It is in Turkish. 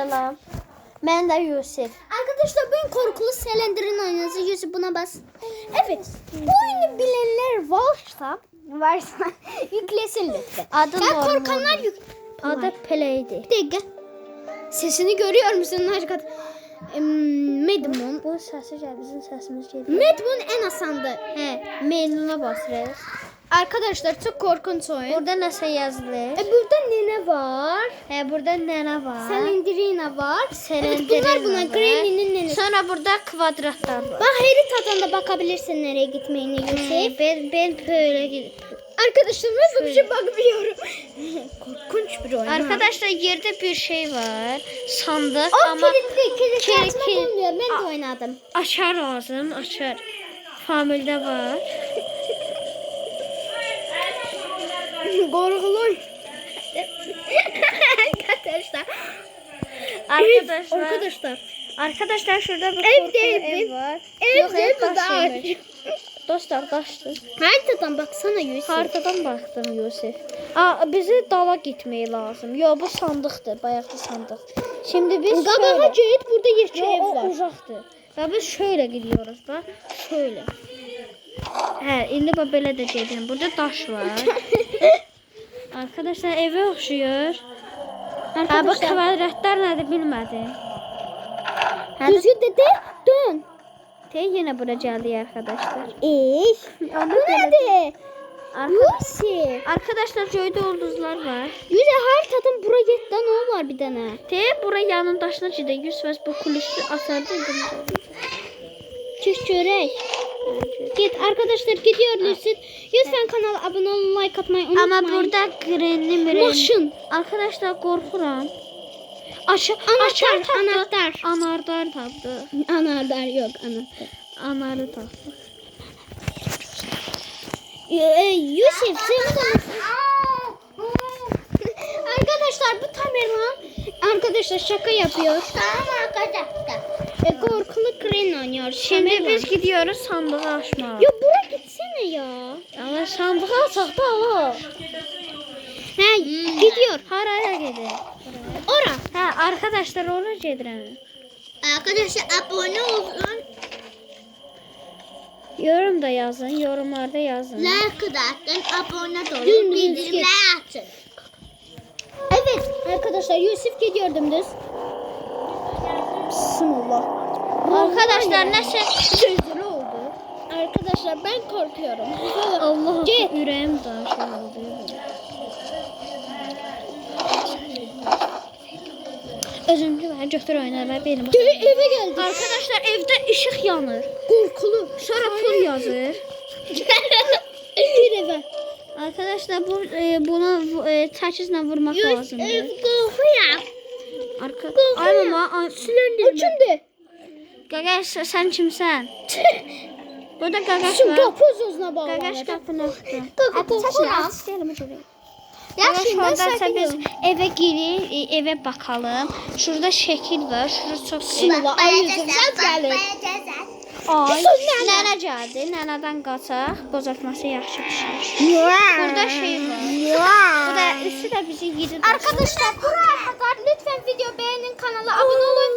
Selam. Ben de Yusuf. Arkadaşlar bugün korkulu Selender'in oynuyoruz. Yusuf buna bas. Evet. Bu oyunu bilenler varsa varsa yüklesin lütfen. Adı Ben normal. korkanlar yük... Adı Play'di. Bir dakika. Sesini görüyor musun arkadaş? Medmon. Bu gəl, bizim səsimiz gelir. Medmon en asandı. He, mailuna basırız. Arkadaşlar çok korkunç oyun. Burada nəsə yazılır. E burada nene var. He, burada nənə var. Selendrina var. Evet Selendrina bunlar bunlar. var. Granny'nin nenesi. Sonra burada kvadratlar var. Bak haritadan da bakabilirsin nereye gitmeyini Yusuf. Ben ben böyle gidip. Arkadaşlar ben böyle şey bakmıyorum. Korkunç bir oyun. Arkadaşlar yerde bir şey var. Sandık O ama kilitli, kilitli Kilit, açmak olmuyor. Ben de oynadım. açar lazım, açar. Familde var. Korkulu. Arkadaşlar. Arkadaşlar. Arkadaşlar. Arkadaşlar şurada bir Ev değil, ev ev- var. ev Yok, daş da yemiş. Dostlar daşdır. Haritadan baksana Yusuf. Haritadan baktım Yusuf. Aa, bize dala gitmeyi lazım. Yo bu sandıqdır, bayaqdı sandıq. Şimdi biz Qabağa şöyle. git burada yeşil ev o var. uzaqdır. Və biz şöyle gidiyoruz bak. Şöyle. Hə, indi bax belə də gedirəm. Burada daş var. Arkadaşlar evə oxşuyur. Ha bu kvadratlar nədir bilmədim. Düzgün dede dön. te yenə bura gəldik arkadaşlar. Onda Bu? Arka- Yusuf. Arkadaşlar göydə ulduzlar var. Yusuf haritadan buraya git lan o var bir tane. Te bura yanın daşına gidə 100 vəs bu kulüsü atardı. Çüş çörek. Git arkadaşlar gidiyor Yusuf. Lütfen kanala abone olun like atmayı unutmayın. Ama burada grenli mrenli. Maşın. Arkadaşlar korkuram. Aşağı Anahtar, tapdı. anahtar. Anahtar tapdı. Anahtar yok anahtar. Anarı tapdı. Ee, Yusuf sen Arkadaşlar bu Tamerlan arkadaşlar şaka yapıyor. Tamam arkadaşlar. E, korkulu kren oynuyor. Şimdi Tamerlan. biz gidiyoruz sandığı açmağa. Ya buraya gitsene ya. Ama sandığı açaq da ala. He gidiyor. Haraya gedir. Ora. Ha arkadaşlar oraya gedirəm. Arkadaşlar abone olun. Yorum da yazın, yorumlarda yazın. Like atın, abone olun, bildirimler açın. Evet arkadaşlar Yusuf gidiyor dümdüz. Bismillah. Arkadaşlar nəsə Gözleri oldu. Arkadaşlar ben korkuyorum. Allah Get. ürəyim daşır oldu. Özümcü var, götür oynar və benim. Gö- eve geldik. Arkadaşlar evdə işıq yanır. Korkulu. Sonra pul yazır. Gir eve. Arkadaşlar bu e, buna e, təkizlə vurmaq lazımdır. korkuyorum. Arka Ay mama, ay O kimdi? Qaqaş sən kimsən? Burada qaqaş Şu var. kapı uzuna bağlı. Açdı. Qaqaş korkuyorum. Gəlin görək. Yaxşı, sakin biz evə girir, e, evə bakalım. Şurada şəkil var. Şurada çox Bismillah. Ay sen gelir. Ay, nənə. gəldi. Nənədən qaçaq. Bozatması yaxşı pişir. Burada şey var. Bu da üstü də bizi yedi. Arkadaşlar kadar lütfen video beğenin kanala abone olun.